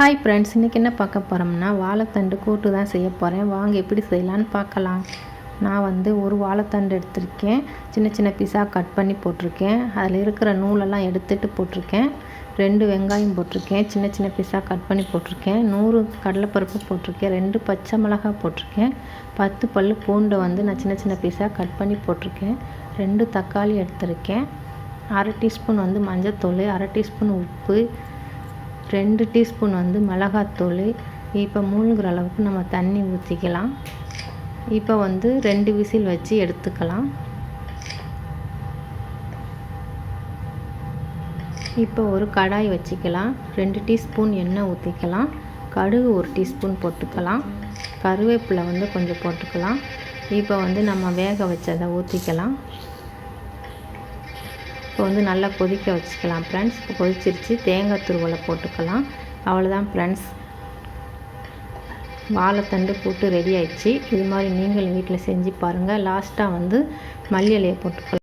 Hi friends இன்றைக்கி என்ன பார்க்க போகிறோம்னா வாழைத்தண்டு கூட்டு தான் செய்ய போகிறேன் வாங்க எப்படி செய்யலான்னு பார்க்கலாம். நான் வந்து ஒரு வாழைத்தண்டு எடுத்திருக்கேன். சின்ன சின்ன பீஸாக கட் பண்ணி போட்டிருக்கேன். அதில் இருக்கிற நூலெல்லாம் எடுத்துகிட்டு போட்டிருக்கேன். ரெண்டு வெங்காயம் போட்டிருக்கேன். சின்ன சின்ன பீஸாக கட் பண்ணி போட்டிருக்கேன். நூறு கடலைப்பருப்பு போட்டிருக்கேன். ரெண்டு பச்சை மிளகாய் போட்டிருக்கேன். பத்து பல் பூண்டை வந்து நான் சின்ன சின்ன பீஸாக கட் பண்ணி போட்டிருக்கேன். ரெண்டு தக்காளி எடுத்திருக்கேன். அரை டீஸ்பூன் வந்து மஞ்சத்தூள் அரை டீஸ்பூன் உப்பு ரெண்டு டீஸ்பூன் வந்து மிளகாத்தூள். இப்போ மூழ்கிற அளவுக்கு நம்ம தண்ணி ஊற்றிக்கலாம் இப்போ வந்து ரெண்டு விசில் வச்சு எடுத்துக்கலாம். இப்போ ஒரு கடாய் வச்சுக்கலாம். ரெண்டு டீஸ்பூன் எண்ணெய் ஊற்றிக்கலாம் கடுகு ஒரு டீஸ்பூன் போட்டுக்கலாம். கருவேப்பிலை வந்து கொஞ்சம் போட்டுக்கலாம். இப்போ வந்து நம்ம வேக வச்சதை ஊற்றிக்கலாம் இப்போ வந்து நல்லா கொதிக்க வச்சுக்கலாம். ஃப்ரெண்ட்ஸ் இப்போ கொதிச்சிருச்சு. தேங்காய் துருவலை போட்டுக்கலாம். அவ்வளோதான் ஃப்ரெண்ட்ஸ் வாழைத்தண்டு போட்டு ரெடி ஆயிடுச்சு. இது மாதிரி நீங்கள் வீட்டில் செஞ்சு பாருங்கள் லாஸ்ட்டாக வந்து மல்லி இலையை போட்டுக்கலாம்.